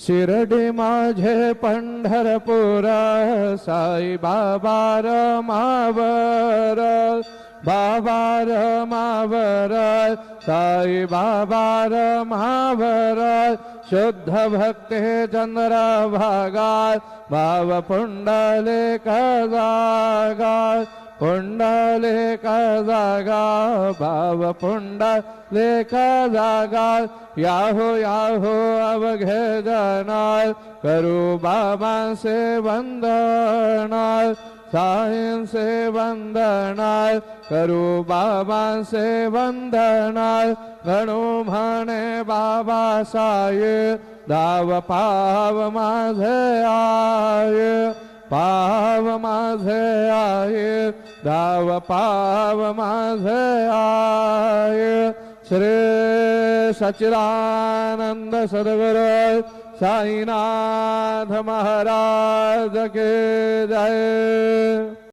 शिर्डी माझे पंढरपूर साई बाबा रमावर बाबा रमावर साई बाबा रमावर शुद्ध भक्ती चंद्र भागा भाव पुंडले जागा जागा, भाव जागा। याहो याहो अवघे जनार करू बाबांचे वंदनार सायंसे वंदनार करू बाबांचे वंदनार गणू म्हणे बाबा साये, दाव पाव माझे आय। पाव माध आहे दाव पाव माझे आहे श्री सचिदानंद सद्गुरु साईनाथ महाराज के जय।